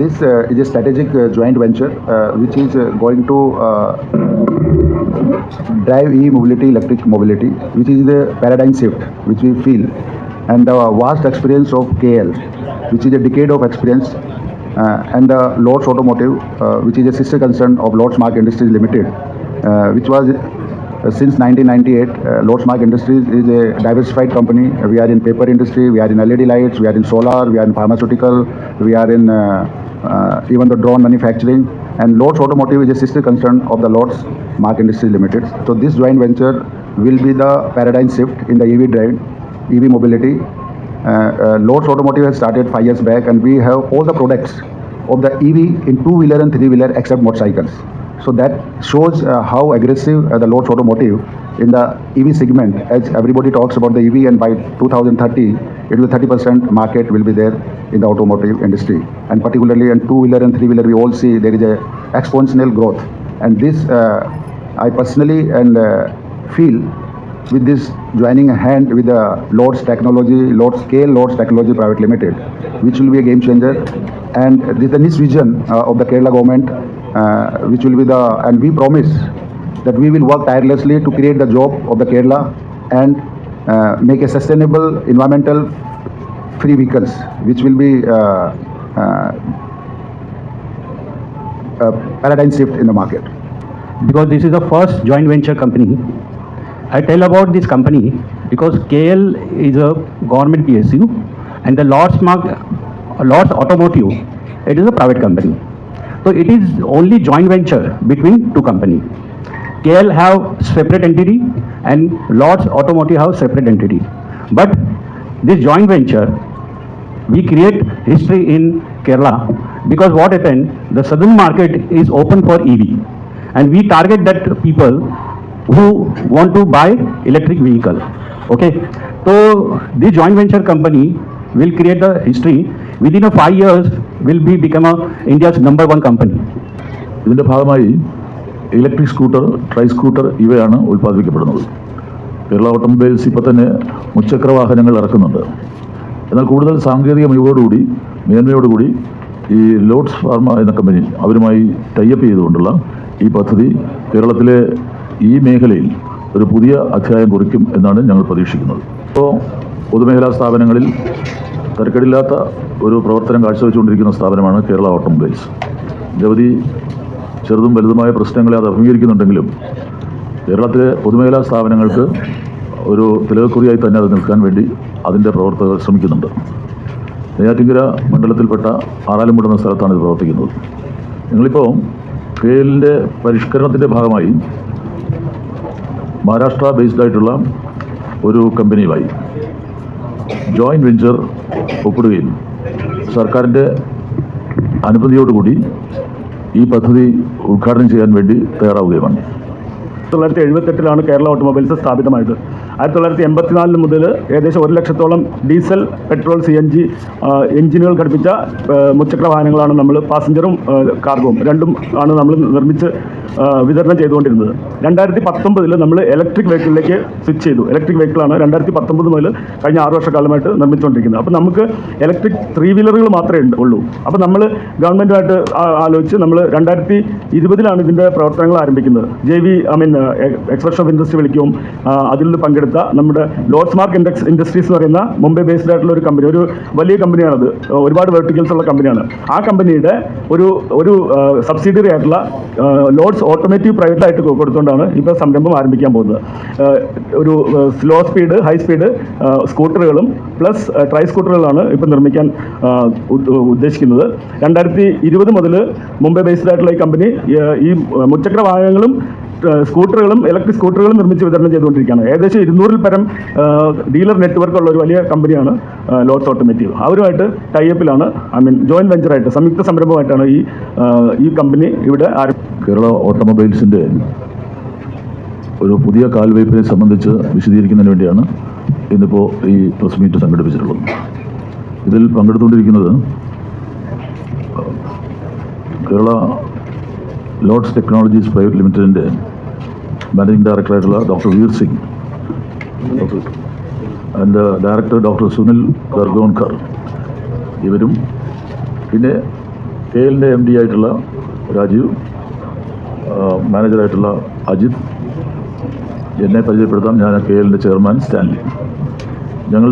this uh, is a strategic uh, joint venture uh, which is going to drive e-mobility, electric mobility, which is the paradigm shift which we feel. And the vast experience of KL, which is a decade of experience, uh, and the Lords Automotive, uh, which is a sister concern of Lords Mark Industries Limited, uh, which was since 1998, uh, Lords Mark Industries is a diversified company. We are in paper industry, we are in LED lights, we are in solar, we are in pharmaceutical, we are in even the drone manufacturing. And Lords Automotive is a sister concern of the Lords Mark Industries Limited. So this joint venture will be the paradigm shift in the EV drive, EV mobility. Uh, uh, Lords Automotive has started five years back, and we have all the products of the EV in two-wheeler and three-wheeler except motorcycles. So that shows uh, how aggressive uh, the Lords Automotive in the EV segment. As everybody talks about the EV, and by 2030, it will 30% market will be there in the automotive industry. And particularly in two-wheeler and three-wheeler, we all see there is a exponential growth. And this, uh, I personally and uh, feel with this joining a hand with the Lords Technology, Lords Scale Lords Technology Private Limited, which will be a game changer. And this is the niche vision uh, of the Kerala government, uh, which will be the, and we promise that we will work tirelessly to create the job of the Kerala and uh, make a sustainable environmental free vehicles, which will be uh, uh, a paradigm shift in the market. because this is the first joint venture company. I tell about this company because KL is a government PSU and the Lords Mark, Lords Automotive, it is a private company. So it is only joint venture between two company. KL have separate entity and Lords Automotive have separate entity. But this joint venture we create history in Kerala because what happened, the southern market is open for EV and we target that people who want to buy electric vehicle. Okay, so this joint venture company will create the history. Within a five years, will be become a India's number one company. ഇതിന്റെ ഭാഗമായി electric scooter try scooter ഇവയാണ് ഉൽപ്പാദിപ്പിക്കപ്പെടുന്നത്. Kerala automobiles ഇപ്പോൾ തന്നെ മുച്ചക്ര വാഹനങ്ങൾ ഇറക്കുന്നുണ്ട്. എന്നാൽ കൂടുതൽ സാങ്കേതിക മികവോടുകൂടി മേന്മയോടുകൂടി ഈ ലോഡ്സ് ഫാർമ എന്ന കമ്പനി അവരുമായി ടൈപ്പ് ചെയ്തുകൊണ്ടുള്ള ഈ പദ്ധതി കേരളത്തിലെ ഈ മേഖലയിൽ ഒരു പുതിയ അധ്യായം കുറിക്കും എന്നാണ് ഞങ്ങൾ പ്രതീക്ഷിക്കുന്നത്. ഇപ്പോൾ പൊതുമേഖലാ സ്ഥാപനങ്ങളിൽ തരക്കേടില്ലാത്ത ഒരു പ്രവർത്തനം കാഴ്ചവെച്ചുകൊണ്ടിരിക്കുന്ന സ്ഥാപനമാണ് കേരള ഓട്ടോമൊബൈൽസ്. നിരവധി ചെറുതും വലുതുമായ പ്രശ്നങ്ങളെ അത് അഭിമുഖീകരിക്കുന്നുണ്ടെങ്കിലും കേരളത്തിലെ പൊതുമേഖലാ സ്ഥാപനങ്ങൾക്ക് ഒരു തിലകക്കുറിയായി തന്നെ അത് നിൽക്കാൻ വേണ്ടി അതിന്റെ പ്രവർത്തകർ ശ്രമിക്കുന്നുണ്ട്. നെയ്യാറ്റിങ്കര മണ്ഡലത്തിൽപ്പെട്ട ആറാലുംപുട എന്ന സ്ഥലത്താണ് ഇത് പ്രവർത്തിക്കുന്നത്. നിങ്ങളിപ്പോൾ കെ പരിഷ്കരണത്തിന്റെ ഭാഗമായി മഹാരാഷ്ട്ര ബേസ്ഡ് ആയിട്ടുള്ള ഒരു കമ്പനിയുമായി ജോയിന്റ് വെഞ്ചർ ഒപ്പിടുകയും സർക്കാരിന്റെ അനുമതിയോടുകൂടി ഈ പദ്ധതി ഉദ്ഘാടനം ചെയ്യാൻ വേണ്ടി തയ്യാറാവുകയുമാണ്. തൊള്ളായിരത്തി എഴുപത്തെട്ടിലാണ് കേരള ഓട്ടോമൊബൈൽസ് സ്ഥാപിതമായത്. ആയിരത്തി തൊള്ളായിരത്തി എൺപത്തിനാലിന് മുതൽ ഏകദേശം ഒരു ലക്ഷത്തോളം diesel petrol C N G എഞ്ചിനുകൾ ഘടിപ്പിച്ച മുച്ചക്ര വാഹനങ്ങളാണ് നമ്മൾ പാസഞ്ചറും കാർഗോവും രണ്ടും ആണ് നമ്മൾ നിർമ്മിച്ച് വിതരണം ചെയ്തുകൊണ്ടിരുന്നത്. രണ്ടായിരത്തി പത്തൊമ്പതിൽ നമ്മൾ ഇലക്ട്രിക് വെഹിക്കിളിലേക്ക് സ്വിച്ച് ചെയ്തു. ഇലക്ട്രിക് വെഹിക്കിളാണ് രണ്ടായിരത്തി പത്തൊമ്പത് മുതൽ കഴിഞ്ഞ ആറ് വർഷക്കാലമായിട്ട് നിർമ്മിച്ചുകൊണ്ടിരിക്കുന്നത്. അപ്പോൾ നമുക്ക് ഇലക്ട്രിക് ത്രീ വീലറുകൾ മാത്രമേ ഉള്ളൂ. അപ്പോൾ നമ്മൾ ഗവൺമെന്റുമായിട്ട് ആലോചിച്ച് നമ്മൾ രണ്ടായിരത്തി ഇരുപതിലാണ് ഇതിന്റെ പ്രവർത്തനങ്ങൾ ആരംഭിക്കുന്നത്. J V I mean expression of industry വിളിക്കും. അതിൽ പങ്കെടുത്ത നമ്മുടെ ലോഡ്സ് മാർക്ക് ഇൻഡെക്സ് ഇൻഡസ്ട്രീസ് എന്ന് പറയുന്ന മുംബൈ ബേസ്ഡ് ആയിട്ടുള്ള ഒരു കമ്പനി ഒരു വലിയ കമ്പനിയാണത്. ഒരുപാട് വെർട്ടിക്കൽസ് ഉള്ള കമ്പനിയാണ് ആ കമ്പനിയുടെ ഒരു ഒരു സബ്സിഡിയറി ആയിട്ടുള്ള ലോഡ്സ് ഓട്ടോമേറ്റീവ് പ്രൈവറ്റ് ആയിട്ട് കൊ- കൊടുത്തുകൊണ്ടാണ് ഇപ്പോൾ സംരംഭം ആരംഭിക്കാൻ പോകുന്നത്. ഒരു സ്ലോ സ്പീഡ് ഹൈ സ്പീഡ് സ്കൂട്ടറുകളും പ്ലസ് ട്രൈ സ്കൂട്ടറുകളാണ് ഇപ്പോൾ നിർമ്മിക്കാൻ ഉദ്ദേശിക്കുന്നത്. രണ്ടായിരത്തി ഇരുപത് മുതൽ മുംബൈ ബേസ്ഡ് ആയിട്ടുള്ള ഈ കമ്പനി ഈ മുച്ചക്ര വാഹനങ്ങളും സ്കൂട്ടറുകളും ഇലക്ട്രിക് സ്കൂട്ടറുകളും നിർമ്മിച്ച് വിതരണം ചെയ്തുകൊണ്ടിരിക്കുകയാണ്. ഏകദേശം ഇരുന്നൂറിൽ പരം ഡീലർ നെറ്റ്വർക്ക് ഉള്ള ഒരു വലിയ കമ്പനിയാണ് ലോഡ്സ് ഓട്ടോമേറ്റീവ് അവരുമായിട്ട് ടൈപ്പിലാണ് ഐ മീൻ ജോയിന്റ് വെഞ്ചറായിട്ട് സംയുക്ത സംരംഭമായിട്ടാണ് ഈ ഈ കമ്പനി ഇവിടെ ആരംഭിച്ചത് കേരള ഓട്ടോമൊബൈൽസിന്റെ ഒരു പുതിയ കാൽവയ്പ്പിനെ സംബന്ധിച്ച് വിശദീകരിക്കുന്നതിന് വേണ്ടിയാണ് ഇന്നിപ്പോൾ ഈ പ്രസ് മീറ്റ് സംഘടിപ്പിച്ചിട്ടുള്ളത്. ഇതിൽ പങ്കെടുത്തുകൊണ്ടിരിക്കുന്നത് കേരള ലോഡ്സ് ടെക്നോളജീസ് പ്രൈവറ്റ് ലിമിറ്റഡിന്റെ managing ഡയറക്ടറായിട്ടുള്ള doctor Veer Singh and director doctor Sunil Gargonkar ഇവരും പിന്നെ കെ എല്ലിന്റെ എം ഡി ആയിട്ടുള്ള രാജീവ് മാനേജറായിട്ടുള്ള അജിത്. എന്നെ പരിചയപ്പെടുത്താം. ഞാൻ കെ എല്ലിന്റെ ചെയർമാൻ സ്റ്റാൻലി. ഞങ്ങളുടെ